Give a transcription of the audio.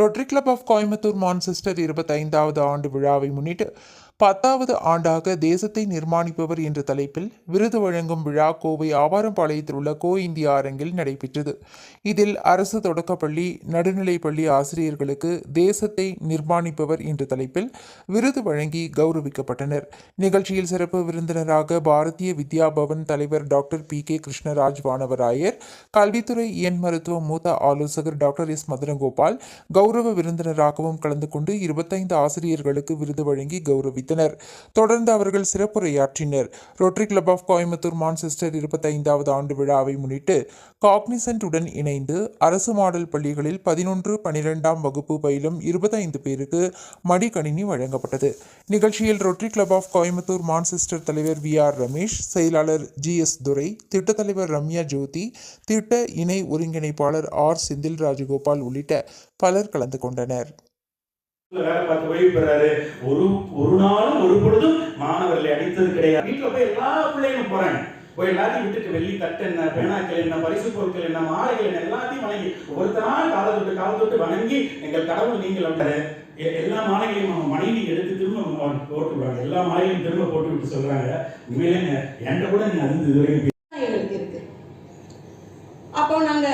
Rotary club of Coimbatore Manchester இருபத்தைந்தாவது ஆண்டு விழாவை முன்னிட்டு பத்தாவது ஆண்டாக தேசத்தை நிர்மாணிப்பவர் என்ற தலைப்பில் விருது வழங்கும் விழா கோவை ஆவாரம்பாளையத்தில் உள்ள கோ இந்தியா அரங்கில் நடைபெற்றது. இதில் அரசு தொடக்கப்பள்ளி நடுநிலைப்பள்ளி ஆசிரியர்களுக்கு தேசத்தை நிர்மாணிப்பவர் என்ற தலைப்பில் விருது வழங்கி கௌரவிக்கப்பட்டனர். நிகழ்ச்சியில் சிறப்பு விருந்தினராக பாரதிய வித்யா பவன் தலைவர் doctor B. K. Krishnaraj Vanavarayar கல்வித்துறை இயன் மருத்துவ மூத்த ஆலோசகர் டாக்டர் எஸ். மதுரங்கோபால் கௌரவ விருந்தினராகவும் கலந்து கொண்டு இருபத்தைந்து ஆசிரியர்களுக்கு விருது வழங்கி கௌரவித்தார் வைத்தனர். தொடர்ந்து அவர்கள் சிறப்புரையாற்றினர். Rotary club of Coimbatore Manchester இருபத்தைந்தாவது ஆண்டு விழாவை முன்னிட்டு காக்னிசன்ட் உடன் இணைந்து அரசு மாடல் பள்ளிகளில் பதினொன்று பனிரெண்டாம் வகுப்பு பயிலும் இருபத்தைந்து பேருக்கு மடிக்கணினி வழங்கப்பட்டது. நிகழ்ச்சியில் rotary club of Coimbatore Manchester தலைவர் வி ஆர் ரமேஷ் செயலாளர் ஜி எஸ் துரை திட்ட தலைவர் ரம்யா ஜோதி திட்ட இணை ஒருங்கிணைப்பாளர் ஆர் செந்தில் ராஜகோபால் உள்ளிட்ட பலர் கலந்து கொண்டனர். வேலை பார்த்து ஓய்வு பெறாரு. ஒரு ஒரு நாளும் ஒரு பொழுதும் மாணவர்களை அடித்தது கிடையாது. வீட்டில் போய் எல்லா பிள்ளைகளும் போறாங்க. போய் எல்லாத்தையும் விட்டுட்டு வெள்ளி தட்டு என்ன பேனாக்கள் என்ன பரிசு பொருட்கள் என்ன மாலைகள் என்ன எல்லாத்தையும் வணங்கி ஒருத்தனா காலை தொட்டு காலை தொட்டு வணங்கி எங்கள் கடவுள் நீங்கள் வந்தாரு எல்லா மாலைகளையும் அவங்க மனைவி எடுத்து திரும்ப போட்டு விடுறாங்க எல்லா மாலைகளையும் திரும்ப போட்டு விட்டு சொல்றாங்க. உண்மையிலே என்கிட்ட கூட நீங்க அது இதுவரைக்கும் அப்போ நாங்க